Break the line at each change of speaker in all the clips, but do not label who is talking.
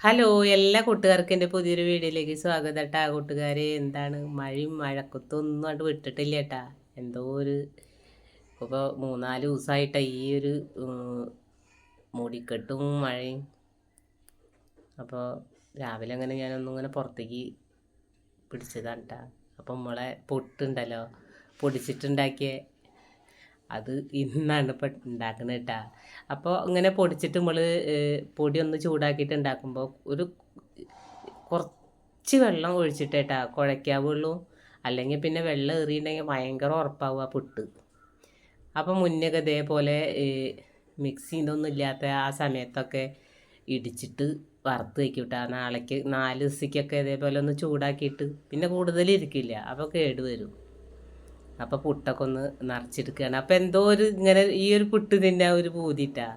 Hello എല്ലാ കൂട്ടുകാർക്കും എന്റെ പുതിയൊരു വീഡിയോയിലേക്ക് സ്വാഗതം കേട്ടാ കൂട്ടുകാരെ. എന്താണ്? മഴയും മഴക്കത്തും ഒന്നും കണ്ട് വിട്ടിട്ടില്ല കേട്ടാ. എന്തോ ഒരു ഇപ്പോൾ മൂന്നാൽ ദിവസമായിട്ടാ ഈ ഒരു മൂടിക്കെട്ടും മഴയും. അപ്പോൾ രാവിലെ അങ്ങനെ ഞാനൊന്നും ഇങ്ങനെ പുറത്തേക്ക് പിടിച്ചതാണ് കേട്ടാ. അപ്പം നമ്മളെ പൊട്ടുണ്ടല്ലോ. പൊടിച്ചിട്ടുണ്ടാക്കിയ അത് ഇന്നാണ് ഇപ്പം ഉണ്ടാക്കുന്നത് കേട്ടാ അപ്പോൾ ഇങ്ങനെ പൊടിച്ചിട്ട് നമ്മൾ പൊടി ഒന്ന് ചൂടാക്കിയിട്ട് ഉണ്ടാക്കുമ്പോൾ ഒരു കുറച്ച് വെള്ളം ഒഴിച്ചിട്ട് കേട്ടാ കുഴയ്ക്കാവുള്ളൂ അല്ലെങ്കിൽ പിന്നെ വെള്ളം എറിയുണ്ടെങ്കിൽ ഭയങ്കര ഉറപ്പാവുക പുട്ട്. അപ്പോൾ മുന്നൊക്കെ ഇതേപോലെ മിക്സി ഇതൊന്നും ഇല്ലാത്ത ആ സമയത്തൊക്കെ ഇടിച്ചിട്ട് വറുത്ത് വയ്ക്കും കേട്ടോ നാളേക്ക് നാല് ദിവസത്തേക്കൊക്കെ ഇതേപോലെ ഒന്ന് ചൂടാക്കിയിട്ട് പിന്നെ കൂടുതൽ ഇരിക്കില്ല. അപ്പോൾ കേട് വരും. അപ്പോൾ പുട്ടൊക്കെ ഒന്ന് നിറച്ചെടുക്കുകയാണ് അപ്പോൾ എന്തോ ഒരു ഇങ്ങനെ ഈ ഒരു പുട്ട് തിന്നാൻ ഒരു പൂതിട്ടാ.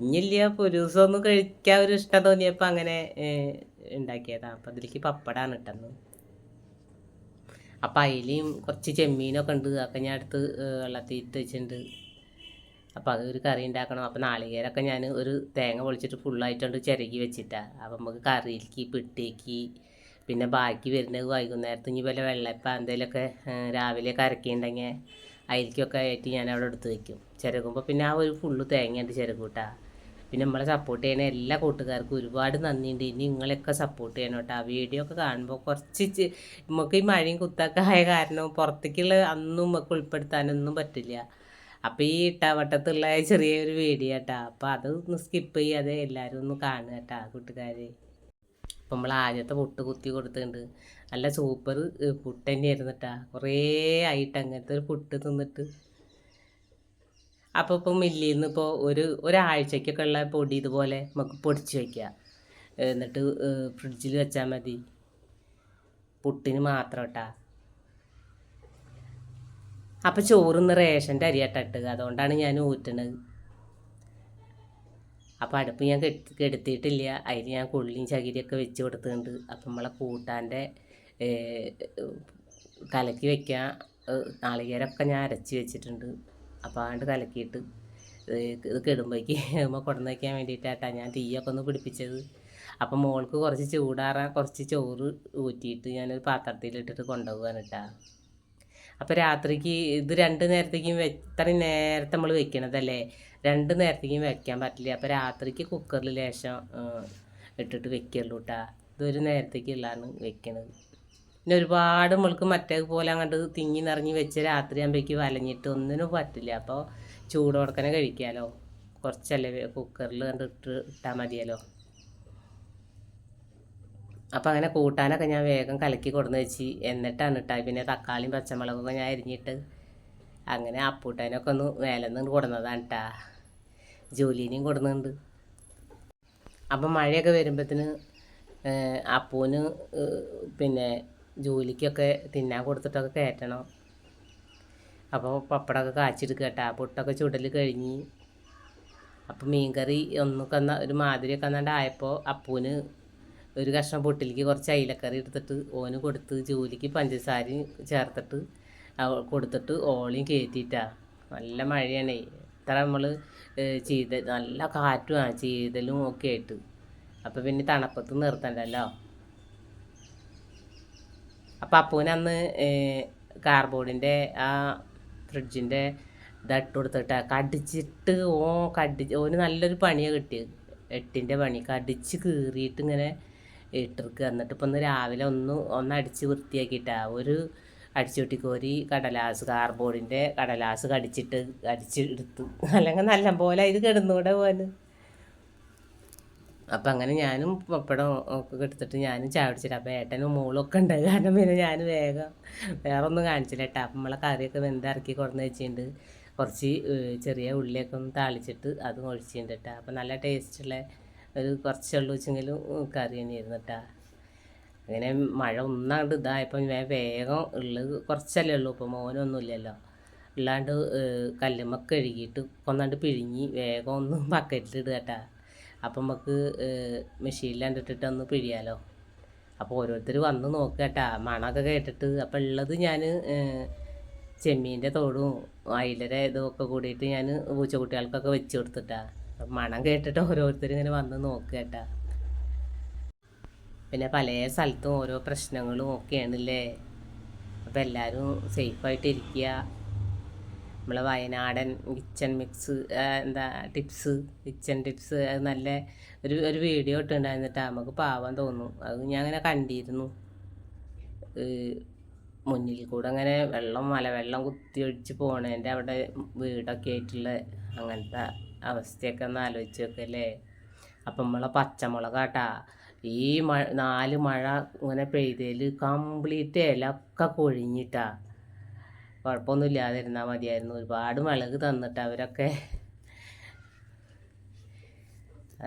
ഇനിയില്ല ഇപ്പോൾ ഒരു ദിവസം ഒന്നും കഴിക്കാൻ ഒരു ഇഷ്ടം തോന്നിയപ്പോൾ അങ്ങനെ ഉണ്ടാക്കിയതാ അപ്പോൾ അതിലേക്ക് പപ്പടാണ് ഇട്ടെന്ന്. അപ്പം അതിലും കുറച്ച് ചെമ്മീനൊക്കെ ഉണ്ട് അതൊക്കെ ഞാൻ എടുത്ത് ഏഹ്, വെള്ളത്തിൽ ഇട്ട് വെച്ചിട്ടുണ്ട് അപ്പോൾ അതൊരു കറി ഉണ്ടാക്കണം അപ്പോൾ നാളികേരമൊക്കെ ഞാൻ ഒരു തേങ്ങ പൊളിച്ചിട്ട് ഫുള്ളായിട്ടുണ്ട് ചിരകി വെച്ചിട്ടാ. അപ്പം നമുക്ക് കറിയിലേക്ക് പിട്ടേക്ക് പിന്നെ ബാക്കി വരുന്നത് വൈകുന്നേരത്ത് ഇനി വല്ല വെള്ളയപ്പം എന്തെങ്കിലുമൊക്കെ രാവിലെ കരക്കിയിട്ടുണ്ടെങ്കിൽ അതിലേക്കൊക്കെ ആയിട്ട് ഞാൻ അവിടെ എടുത്ത് വയ്ക്കും ചിരകുമ്പോൾ പിന്നെ ആ ഒരു ഫുള്ള് തേങ്ങയുണ്ട് ചിരകൂട്ടാ. പിന്നെ നമ്മളെ സപ്പോർട്ട് ചെയ്യുന്ന എല്ലാ കൂട്ടുകാർക്കും ഒരുപാട് നന്ദിയുണ്ട്. ഇനി നിങ്ങളെയൊക്കെ സപ്പോർട്ട് ചെയ്യണം കേട്ടോ. ആ വീഡിയോ ഒക്കെ കാണുമ്പോൾ കുറച്ച് നമുക്ക് ഈ മഴയും കുത്തൊക്കെ ആയ കാരണം പുറത്തേക്കുള്ള അന്നും നമുക്ക് ഉൾപ്പെടുത്താനൊന്നും പറ്റില്ല. അപ്പോൾ ഈ ഇട്ടാവട്ടത്തുള്ള ചെറിയൊരു വീഡിയോ കേട്ടോ. അപ്പോൾ അതൊന്ന് സ്കിപ്പ് ചെയ്യാതെ എല്ലാവരും ഒന്ന് കാണുക കേട്ടോ കൂട്ടുകാരെ. അപ്പം നമ്മൾ ആദ്യത്തെ പുട്ട് കുത്തി കൊടുത്തിട്ടുണ്ട്. നല്ല സൂപ്പർ പുട്ട് തന്നെയായിരുന്നു കേട്ടാ കുറേ ആയിട്ട് അങ്ങനത്തെ ഒരു പുട്ട് തിന്നിട്ട്. അപ്പോൾ ഇപ്പം മില്ലിൽ നിന്ന് ഇപ്പോൾ ഒരു ഒരാഴ്ചയ്ക്കൊക്കെ ഉള്ള പൊടി ഇതുപോലെ നമുക്ക് പൊടിച്ച് വയ്ക്കുക എന്നിട്ട് ഫ്രിഡ്ജിൽ വെച്ചാൽ മതി. പുട്ടിന് മാത്രം കേട്ടാ അപ്പോൾ ചോറിന്ന് റേഷന്റെ ഇട്ടത്. അതുകൊണ്ടാണ് ഞാൻ ഊറ്റണത്. അപ്പോൾ അടുപ്പ് ഞാൻ കെടുത്തിയിട്ടില്ല. അതിൽ ഞാൻ കൊള്ളിയും ചകിരിയൊക്കെ വെച്ച് കൊടുത്തിട്ടുണ്ട്. അപ്പം നമ്മളെ കൂട്ടാന്റെ കലക്കി വെക്കാൻ ഏഹ്, നാളികേരമൊക്കെ ഞാൻ അരച്ച് വെച്ചിട്ടുണ്ട്. അപ്പോൾ ആണ്ട് കലക്കിയിട്ട് ഇത് കെടുമ്പോഴേക്ക് നമ്മൾ കൊടുന്ന് വയ്ക്കാൻ വേണ്ടിയിട്ടാട്ടാ ഞാൻ തീയൊക്കെ ഒന്ന് പിടിപ്പിച്ചത്. അപ്പം മോൾക്ക് കുറച്ച് ചൂടാറാൻ കുറച്ച് ചോറ് ഊറ്റിയിട്ട് ഞാനൊരു പാത്രത്തിലിട്ടിട്ട് കൊണ്ടുപോകാൻ അപ്പോൾ രാത്രിക്ക് ഇത് രണ്ട് നേരത്തേക്കും വെ ഇത്രയും നേരത്തെ നമ്മൾ വെക്കണതല്ലേ? രണ്ട് നേരത്തേക്കും വെക്കാൻ പറ്റില്ല. അപ്പോൾ രാത്രിക്ക് കുക്കറിൽ ലേശം ഇട്ടിട്ട് വെക്കുള്ളൂ കേട്ടാ ഇതൊരു നേരത്തേക്ക് ഉള്ളതാണ് വെക്കണത്. പിന്നെ ഒരുപാട് നമ്മൾക്ക് മറ്റേ പോലെ അങ്ങോട്ട് തിങ്ങി നിറഞ്ഞ് വെച്ച് രാത്രി ആകുമ്പോഴേക്ക് വലഞ്ഞിട്ട് ഒന്നിനും പറ്റില്ല. അപ്പോൾ ചൂടോടക്കനെ കഴിക്കാമല്ലോ കുറച്ചല്ലേ കുക്കറിൽ കണ്ടിട്ട് ഇട്ടാൽ മതിയല്ലോ. അപ്പം അങ്ങനെ കൂട്ടാനൊക്കെ ഞാൻ വേഗം കലക്കി കൊടുന്ന് വെച്ച്. എന്നിട്ടാണ് ഇട്ടാൽ പിന്നെ തക്കാളിയും പച്ചമുളകൊക്കെ ഞാൻ അരിഞ്ഞിട്ട് അങ്ങനെ അപ്പൂട്ടാനൊക്കെ ഒന്ന് മേലെ നിന്ന് കൊടുന്നതാണ് കേട്ടാ ജോലിനെയും കൊടുന്നുണ്ട്. അപ്പം മഴയൊക്കെ വരുമ്പോഴത്തേന് അപ്പൂന് പിന്നെ ജോലിക്കൊക്കെ തിന്നാൻ കൊടുത്തിട്ടൊക്കെ കയറ്റണം അപ്പോൾ പപ്പടമൊക്കെ കാച്ചെടുക്കുക കേട്ടാ പുട്ടൊക്കെ ചുടൽ കഴിഞ്ഞ് അപ്പം മീൻകറി ഒന്നൊക്കെ ഒരു മാതിരിയൊക്കെ എന്നാണ്ട് ആയപ്പോൾ അപ്പൂന് ഒരു കഷ്ണം പൊട്ടിലേക്ക് കുറച്ച് അയിലക്കറി എടുത്തിട്ട് ഓന് കൊടുത്ത് ജോലിക്ക് പഞ്ചസാരയും ചേർത്തിട്ട് കൊടുത്തിട്ട് ഓളിയും കയറ്റിയിട്ടാ നല്ല മഴയാണേ. ഇത്ര നമ്മൾ ചെയ്ത നല്ല കാറ്റുമാണ് ചെയ്തലും ഒക്കെ ആയിട്ട്. അപ്പോൾ പിന്നെ തണുപ്പത്ത് നിർത്തണ്ടല്ലോ. അപ്പം അപ്പൂനന്ന് കാർബോർഡിന്റെ ആ ഫ്രിഡ്ജിന്റെ ഇതട്ട് കൊടുത്തിട്ട്. കടിച്ചിട്ട് ഓ കടി ഓന് നല്ലൊരു പണിയാണ് കിട്ടിയത്. എട്ടിന്റെ പണി. കടിച്ച് കീറിയിട്ട് ഇങ്ങനെ ഇട്ടിരിക്കുക എന്നിട്ട് ഇപ്പം ഒന്ന് രാവിലെ ഒന്ന് ഒന്ന് അടിച്ച് വൃത്തിയാക്കിയിട്ടാ. ഒരു അടിച്ചുകൂട്ടി കോരി കടലാസ് കാർബോർഡിന്റെ കടലാസ് കടിച്ചിട്ട് അടിച്ചെടുത്ത് അല്ലെങ്കിൽ നല്ല പോലെ ഇത് കിടന്നുകൂടെ പോന് അപ്പം അങ്ങനെ ഞാനും പപ്പടം ഒക്കെ എടുത്തിട്ട് ഞാനും ചായ കുടിച്ചിട്ട് അപ്പം ഏട്ടനും മോളൊക്കെ ഉണ്ട് കാരണം പിന്നെ ഞാൻ വേഗം വേറെ ഒന്നും കാണിച്ചില്ല കേട്ടോ. അപ്പം നമ്മളെ കറിയൊക്കെ വെന്തിറക്കി കൊടുന്ന് വെച്ചിട്ടുണ്ട്. കുറച്ച് ചെറിയ ഉള്ളിയൊക്കെ ഒന്ന് താളിച്ചിട്ട് അതും ഒഴിച്ചിട്ടുണ്ട് കേട്ടോ. അപ്പം നല്ല ടേസ്റ്റുള്ള ഒരു കുറച്ച് വെള്ളം വെച്ചെങ്കിലും കറി തന്നെയായിരുന്നു കേട്ടാ അങ്ങനെ മഴ ഒന്നാണ്ട് ഇതായപ്പോൾ ഞാൻ വേഗം ഉള്ളത് കുറച്ചല്ലേ ഉള്ളൂ. ഇപ്പോൾ മോനൊന്നുമില്ലല്ലോ. അല്ലാണ്ട് കല്ലുമ്മൊക്കെ കഴുകിയിട്ട് ഒന്നാണ്ട് പിഴിഞ്ഞ് വേഗം ഒന്ന് ബക്കറ്റിലിടുക കേട്ടാ അപ്പം നമുക്ക് മെഷീനിലാണ്ട് ഇട്ടിട്ട് ഒന്ന് പിഴിയാലോ. അപ്പോൾ ഓരോരുത്തർ വന്ന് നോക്കുക കേട്ടാ മണമൊക്കെ കേട്ടിട്ട്. അപ്പം ഉള്ളത് ഞാൻ ചെമ്മീന്റെ തോടും അയിലരെ ഇതൊക്കെ കൂടിയിട്ട് ഞാൻ പൂച്ചക്കുട്ടികൾക്കൊക്കെ വെച്ച് കൊടുത്തിട്ടാ. മണം കേട്ടിട്ട് ഓരോരുത്തർ ഇങ്ങനെ വന്ന് നോക്കുക കേട്ടാ. പിന്നെ പല സ്ഥലത്തും ഓരോ പ്രശ്നങ്ങളും ഒക്കെയാണല്ലേ? അപ്പം എല്ലാവരും സേഫായിട്ട് ഇരിക്കുക നമ്മളെ വയനാടൻ കിച്ചൺ മിക്സ് എന്താ ടിപ്സ് കിച്ചൺ ടിപ്സ് അത് നല്ല ഒരു ഒരു വീഡിയോ ഇട്ടുണ്ടായിരുന്നിട്ട് നമുക്ക് പാവാൻ തോന്നും. അത് ഞാൻ അങ്ങനെ കണ്ടിരുന്നു. മുന്നിൽ കൂടെ അങ്ങനെ വെള്ളം മലവെള്ളം കുത്തി ഒഴിച്ച് പോണേന്റെ അവിടെ വീടൊക്കെ ആയിട്ടുള്ള അങ്ങനത്തെ അവസ്ഥയൊക്കെ ഒന്ന് ആലോചിച്ച് നോക്കല്ലേ? അപ്പം നമ്മളെ പച്ചമുളകാട്ടാ. ഈ മഴ നാല് മഴ ഇങ്ങനെ പെയ്തതിൽ കംപ്ലീറ്റ് ഇലൊക്കെ കൊഴിഞ്ഞിട്ടാ. കുഴപ്പമൊന്നും ഇല്ലാതിരുന്നാൽ മതിയായിരുന്നു. ഒരുപാട് മിളക് തന്നിട്ട് അവരൊക്കെ.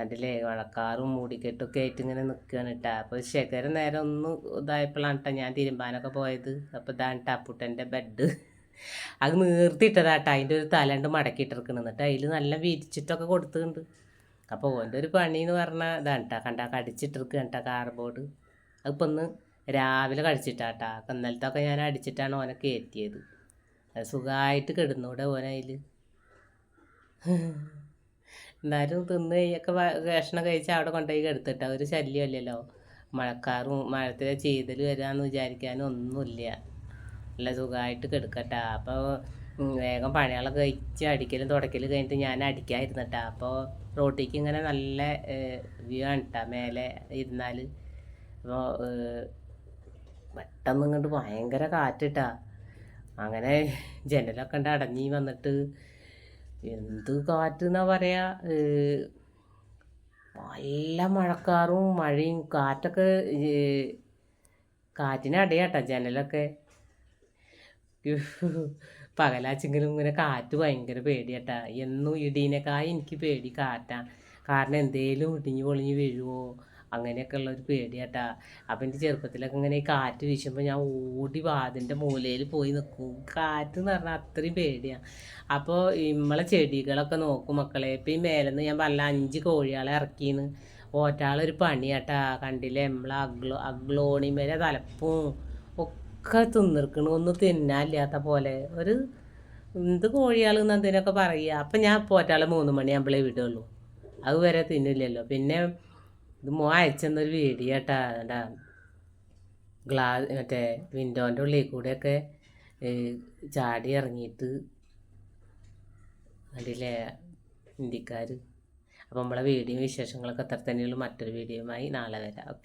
അതിലേ മഴക്കാറും മൂടിക്കെട്ടൊക്കെ ആയിട്ട് ഇങ്ങനെ നിൽക്കുകയാണ് കേട്ടോ അപ്പോൾ ശേഖരം നേരം ഒന്ന് ഇതായപ്പോഴാണ് കേട്ടോ ഞാൻ തിരുമ്പാനൊക്കെ പോയത്. അപ്പോൾ ഇതാണ് ടാപ്പുട്ടന്റെ ബെഡ്. അത് നീർത്തിയിട്ടതാട്ടോ അതിന്റെ ഒരു തലണ്ട് മടക്കിയിട്ടിരിക്കണം. എന്നിട്ട് അതിൽ നല്ല വിരിച്ചിട്ടൊക്കെ കൊടുത്തിട്ടുണ്ട്. അപ്പോൾ ഓന്റെ ഒരു പണി എന്ന് പറഞ്ഞാൽ ഇതാണ് കേട്ടോ കണ്ട കടിച്ചിട്ടിരിക്കുക കേട്ടോ കാർബോർഡ് അതിപ്പോൾ ഒന്ന് രാവിലെ കഴിച്ചിട്ടാട്ടാ. ഇന്നലത്തൊക്കെ ഞാൻ അടിച്ചിട്ടാണ് ഓനെ കയറ്റിയത്. അത് സുഖമായിട്ട് കിടന്നൂടെ ഓനതിൽ എന്നാലും തിന്ന് കഴിയൊക്കെ ഭക്ഷണം കഴിച്ച് അവിടെ കൊണ്ടുപോയി കെടുത്തിട്ടാ. ഒരു ശല്യമല്ലല്ലോ മഴക്കാറും മഴത്തിലെ ചെയ്തൽ വരാമെന്ന് വിചാരിക്കാനും ഒന്നുമില്ല. നല്ല സുഖമായിട്ട് കിടക്കട്ടെ. അപ്പോൾ വേഗം പണികളൊക്കെ കഴിച്ച് അടിക്കലും തുടക്കലും കഴിഞ്ഞിട്ട് ഞാൻ അടിക്കാതിരുന്നട്ടാ. അപ്പോൾ റോട്ടിക്ക് ഇങ്ങനെ നല്ല വ്യൂ ആണ് കേട്ടോ മേലെ ഇരുന്നാൽ അപ്പോൾ പെട്ടെന്ന് ഇങ്ങോട്ട് ഭയങ്കര കാറ്റിട്ടാ. അങ്ങനെ ജനലൊക്കെ ഉണ്ട് അടഞ്ഞി വന്നിട്ട് എന്ത് കാറ്റ് എന്നാ പറയാ നല്ല മഴക്കാറും മഴയും കാറ്റൊക്കെ ഏഹ് അടയാട്ടോ ജനലൊക്കെ. പകലാച്ചെങ്കിലും ഇങ്ങനെ കാറ്റ് ഭയങ്കര പേടിയാട്ടാ. എന്നും ഇടീനേക്കായി എനിക്ക് പേടി കാറ്റാ. കാരണം എന്തേലും ഇടിഞ്ഞു പൊളിഞ്ഞ് വീഴുമോ അങ്ങനെയൊക്കെ ഉള്ള ഒരു പേടിയാട്ടാ. അപ്പം എന്റെ ചെറുപ്പത്തിലൊക്കെ ഇങ്ങനെ കാറ്റ് വീശുമ്പോൾ ഞാൻ ഓടി വാതിന്റെ മൂലയിൽ പോയി നിൽക്കും കാറ്റ് എന്ന് പറഞ്ഞാൽ അത്രയും പേടിയാണ് അപ്പോൾ നമ്മളെ ചെടികളൊക്കെ നോക്കും മക്കളെ. ഇപ്പം ഈ മേലെന്ന് ഞാൻ പറഞ്ഞ അഞ്ച് കോഴികളെ ഇറക്കിന്ന്. ഓറ്റാളൊരു പണിയാട്ടാ. കണ്ടില്ലേ? നമ്മളെ അഗ്ലോ അഗ്ലോണിമേലെ തലപ്പും ഒക്കെ തിന്നിർക്കണു ഒന്നും തിന്നാനില്ലാത്ത പോലെ. ഒരു എന്ത് കോഴികൾ എന്തിനൊക്കെ പറയുക. അപ്പം ഞാൻ പോറ്റാളെ മൂന്ന് മണിയാകുമ്പോഴേ വിടുള്ളൂ. അത് വരെ തിന്നില്ലല്ലോ. പിന്നെ ഇത് മോ അയച്ചെന്നൊരു വീഡിയോ കേട്ടാ. എന്താ ഗ്ലാസ് മറ്റേ വിൻഡോന്റെ ഉള്ളിൽ കൂടെയൊക്കെ ചാടി ഇറങ്ങിയിട്ട് അതിലേ ഇന്ത്യക്കാർ അപ്പം നമ്മളെ വീഡിയോ വിശേഷങ്ങളൊക്കെ അത്ര തന്നെയുള്ളൂ. മറ്റൊരു വീഡിയോയുമായി നാളെ വരാം. ഓക്കെ.